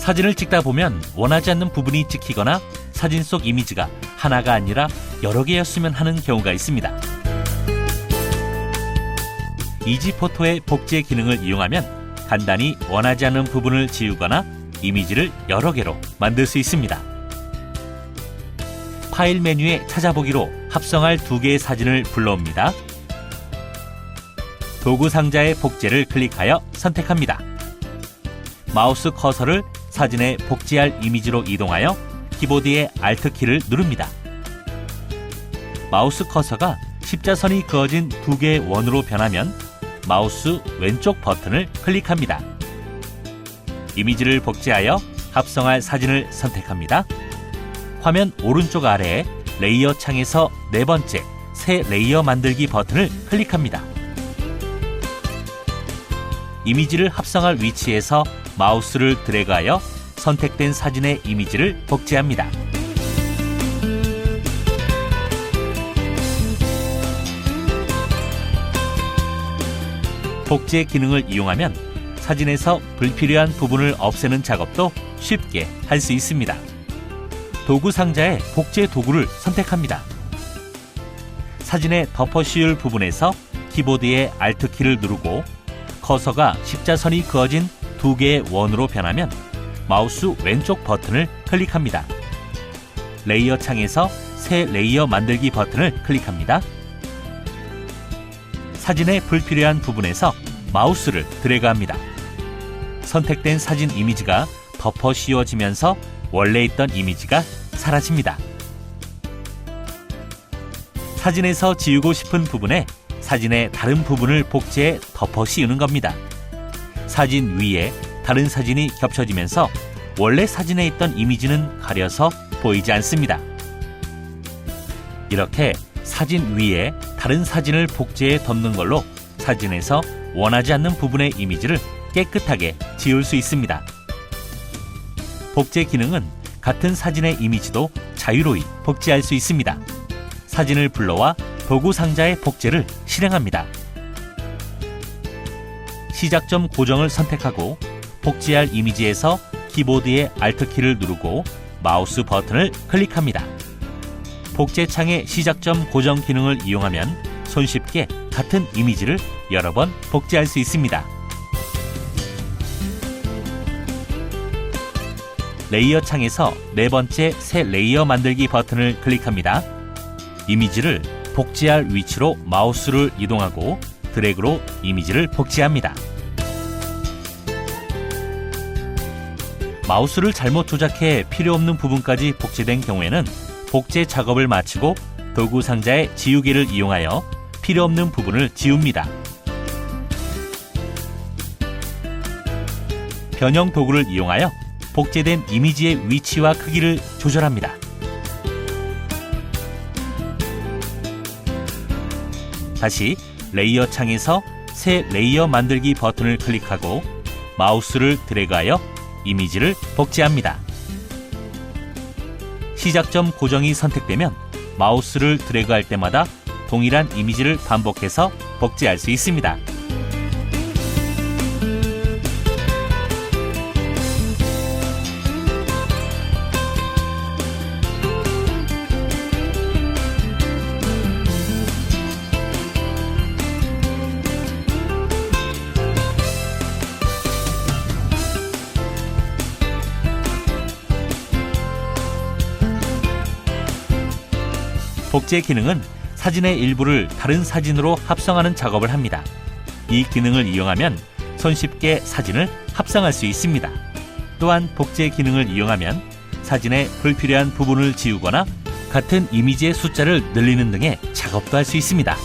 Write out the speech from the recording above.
사진을 찍다 보면 원하지 않는 부분이 찍히거나 사진 속 이미지가 하나가 아니라 여러 개였으면 하는 경우가 있습니다. 이지포토의 복제 기능을 이용하면 간단히 원하지 않는 부분을 지우거나 이미지를 여러 개로 만들 수 있습니다. 파일 메뉴에 찾아보기로 합성할 두 개의 사진을 불러옵니다. 도구 상자의 복제를 클릭하여 선택합니다. 마우스 커서를 사진에 복제할 이미지로 이동하여 키보드의 Alt 키를 누릅니다. 마우스 커서가 십자선이 그어진 두 개의 원으로 변하면 마우스 왼쪽 버튼을 클릭합니다. 이미지를 복제하여 합성할 사진을 선택합니다. 화면 오른쪽 아래에 레이어 창에서 네 번째 새 레이어 만들기 버튼을 클릭합니다. 이미지를 합성할 위치에서 마우스를 드래그하여 선택된 사진의 이미지를 복제합니다. 복제 기능을 이용하면 사진에서 불필요한 부분을 없애는 작업도 쉽게 할 수 있습니다. 도구 상자에 복제 도구를 선택합니다. 사진의 덮어 씌울 부분에서 키보드의 Alt 키를 누르고 커서가 십자선이 그어진 두 개의 원으로 변하면 마우스 왼쪽 버튼을 클릭합니다. 레이어 창에서 새 레이어 만들기 버튼을 클릭합니다. 사진의 불필요한 부분에서 마우스를 드래그합니다. 선택된 사진 이미지가 덮어 씌워지면서 원래 있던 이미지가 사라집니다. 사진에서 지우고 싶은 부분에 사진의 다른 부분을 복제해 덮어 씌우는 겁니다. 사진 위에 다른 사진이 겹쳐지면서 원래 사진에 있던 이미지는 가려서 보이지 않습니다. 이렇게 사진 위에 다른 사진을 복제해 덮는 걸로 사진에서 원하지 않는 부분의 이미지를 깨끗하게 지울 수 있습니다. 복제 기능은 같은 사진의 이미지도 자유로이 복제할 수 있습니다. 사진을 불러와 도구 상자의 복제를 실행합니다. 시작점 고정을 선택하고 복제할 이미지에서 키보드의 Alt 키를 누르고 마우스 버튼을 클릭합니다. 복제 창의 시작점 고정 기능을 이용하면 손쉽게 같은 이미지를 여러 번 복제할 수 있습니다. 레이어 창에서 네 번째 새 레이어 만들기 버튼을 클릭합니다. 이미지를 복제할 위치로 마우스를 이동하고 드래그로 이미지를 복제합니다. 마우스를 잘못 조작해 필요 없는 부분까지 복제된 경우에는 복제 작업을 마치고 도구 상자의 지우개를 이용하여 필요 없는 부분을 지웁니다. 변형 도구를 이용하여 복제된 이미지의 위치와 크기를 조절합니다. 다시 레이어 창에서 새 레이어 만들기 버튼을 클릭하고 마우스를 드래그하여 이미지를 복제합니다. 시작점 고정이 선택되면 마우스를 드래그할 때마다 동일한 이미지를 반복해서 복제할 수 있습니다. 복제 기능은 사진의 일부를 다른 사진으로 합성하는 작업을 합니다. 이 기능을 이용하면 손쉽게 사진을 합성할 수 있습니다. 또한 복제 기능을 이용하면 사진의 불필요한 부분을 지우거나 같은 이미지의 숫자를 늘리는 등의 작업도 할 수 있습니다.